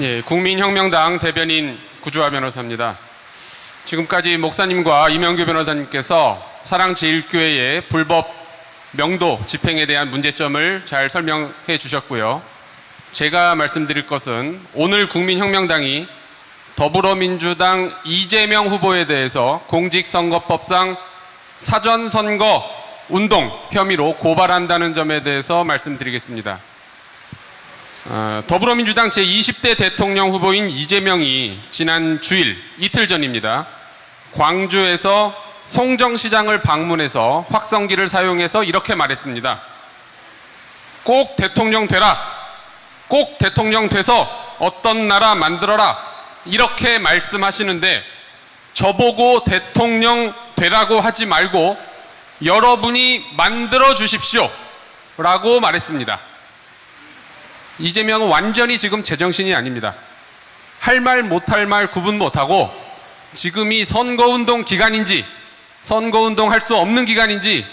예, 국민혁명당 대변인 구주화 변호사입니다. 지금까지 목사님과 이명규 변호사님께서 사랑제일교회의 불법 명도 집행에 대한 문제점을 잘 설명해 주셨고요. 제가 말씀드릴 것은 오늘 국민혁명당이 더불어민주당 이재명 후보에 대해서 공직선거법상 사전선거 운동 혐의로 고발한다는 점에 대해서 말씀드리겠습니다. 어, 더불어민주당 제20대 대통령 후보인 이재명이 지난 주일 이틀 전입니다. 광주에서 송정시장을 방문해서 확성기를 사용해서 이렇게 말했습니다. 꼭 대통령 되라. 꼭 대통령 돼서 어떤 나라 만들어라. 이렇게 말씀하시는데 저보고 대통령 되라고 하지 말고 여러분이 만들어 주십시오. 라고 말했습니다. 이재명은 완전히 지금 제정신이 아닙니다. 할 말 못할 말 구분 못하고 지금이 선거운동 기간인지 선거운동 할 수 없는 기간인지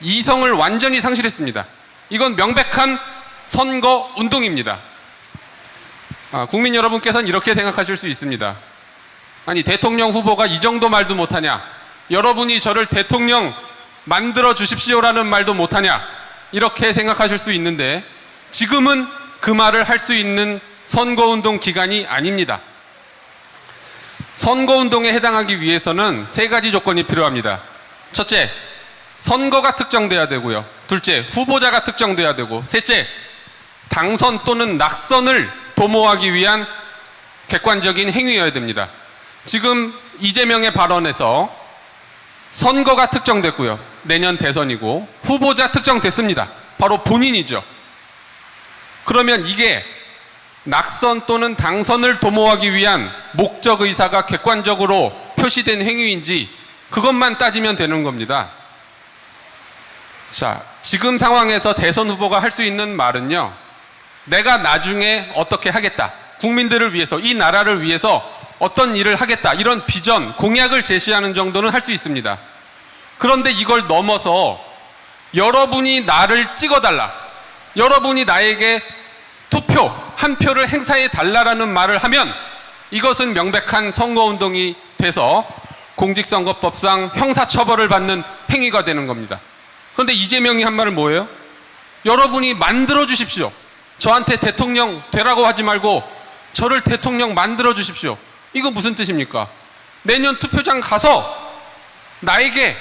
이성을 완전히 상실했습니다. 이건 명백한 선거운동입니다. 아, 국민 여러분께서는 이렇게 생각하실 수 있습니다. 아니 대통령 후보가 이 정도 말도 못하냐? 여러분이 저를 대통령 만들어 주십시오라는 말도 못하냐? 이렇게 생각하실 수 있는데 지금은 그 말을 할 수 있는 선거운동 기간이 아닙니다. 선거운동에 해당하기 위해서는 세 가지 조건이 필요합니다. 첫째, 선거가 특정돼야 되고요. 둘째, 후보자가 특정돼야 되고, 셋째, 당선 또는 낙선을 도모하기 위한 객관적인 행위여야 됩니다. 지금 이재명의 발언에서 선거가 특정됐고요. 내년 대선이고 후보자 특정됐습니다. 바로 본인이죠. 그러면 이게 낙선 또는 당선을 도모하기 위한 목적 의사가 객관적으로 표시된 행위인지 그것만 따지면 되는 겁니다. 자, 지금 상황에서 대선 후보가 할 수 있는 말은요. 내가 나중에 어떻게 하겠다. 국민들을 위해서, 이 나라를 위해서 어떤 일을 하겠다. 이런 비전, 공약을 제시하는 정도는 할 수 있습니다. 그런데 이걸 넘어서 여러분이 나를 찍어달라. 여러분이 나에게 투표, 한 표를 행사해 달라라는 말을 하면 이것은 명백한 선거운동이 돼서 공직선거법상 형사처벌을 받는 행위가 되는 겁니다. 그런데 이재명이 한 말은 뭐예요? 여러분이 만들어 주십시오. 저한테 대통령 되라고 하지 말고 저를 대통령 만들어 주십시오. 이거 무슨 뜻입니까? 내년 투표장 가서 나에게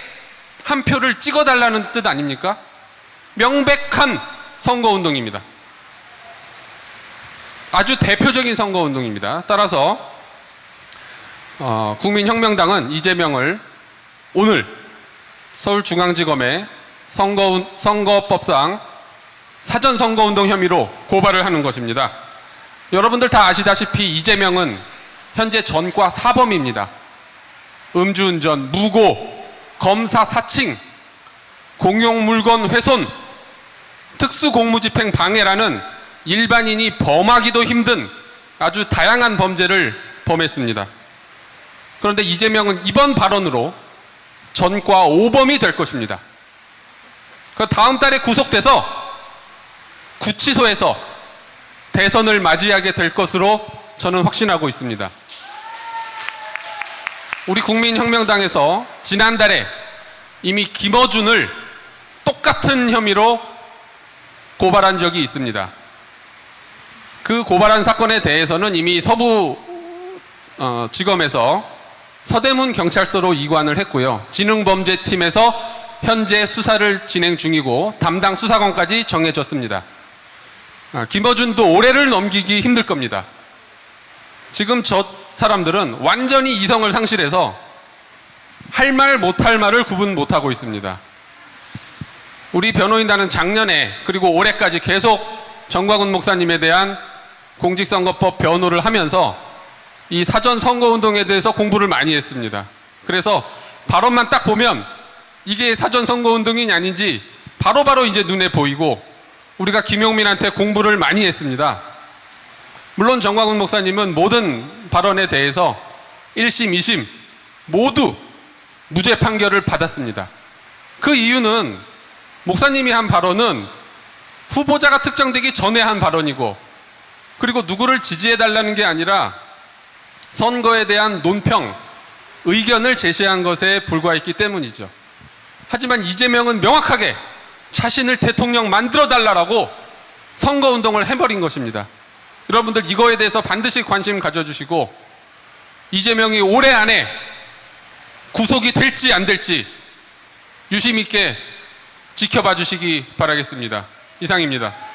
한 표를 찍어 달라는 뜻 아닙니까? 명백한 선거운동입니다. 아주 대표적인 선거운동입니다. 따라서 어, 국민혁명당은 이재명을 오늘 서울중앙지검에 선거, 선거법상 사전선거운동 혐의로 고발을 하는 것입니다. 여러분들 다 아시다시피 이재명은 현재 전과 사범입니다. 음주운전, 무고, 검사 사칭, 공용물건 훼손, 특수공무집행 방해라는 일반인이 범하기도 힘든 아주 다양한 범죄를 범했습니다. 그런데 이재명은 이번 발언으로 전과 5범이 될 것입니다. 그 다음 달에 구속돼서 구치소에서 대선을 맞이하게 될 것으로 저는 확신하고 있습니다. 우리 국민혁명당에서 지난달에 이미 김어준을 똑같은 혐의로 고발한 적이 있습니다. 그 고발한 사건에 대해서는 이미 서부 어, 지검에서 서대문 경찰서로 이관을 했고요. 지능범죄팀에서 현재 수사를 진행 중이고 담당 수사관까지 정해졌습니다. 아, 김어준도 올해를 넘기기 힘들 겁니다. 지금 저 사람들은 완전히 이성을 상실해서 할 말 못할 말을 구분 못하고 있습니다. 우리 변호인단은 작년에 그리고 올해까지 계속 정광훈 목사님에 대한 공직선거법 변호를 하면서 이 사전 선거운동에 대해서 공부를 많이 했습니다. 그래서 발언만 딱 보면 이게 사전 선거운동이 아닌지 바로바로 이제 눈에 보이고 우리가 김용민한테 공부를 많이 했습니다. 물론 정광훈 목사님은 모든 발언에 대해서 1심, 2심 모두 무죄 판결을 받았습니다. 그 이유는 목사님이 한 발언은 후보자가 특정되기 전에 한 발언이고 그리고 누구를 지지해달라는 게 아니라 선거에 대한 논평, 의견을 제시한 것에 불과했기 때문이죠. 하지만 이재명은 명확하게 자신을 대통령 만들어달라고 선거운동을 해버린 것입니다. 여러분들 이거에 대해서 반드시 관심 가져주시고 이재명이 올해 안에 구속이 될지 안 될지 유심 있게 지켜봐 주시기 바라겠습니다. 이상입니다.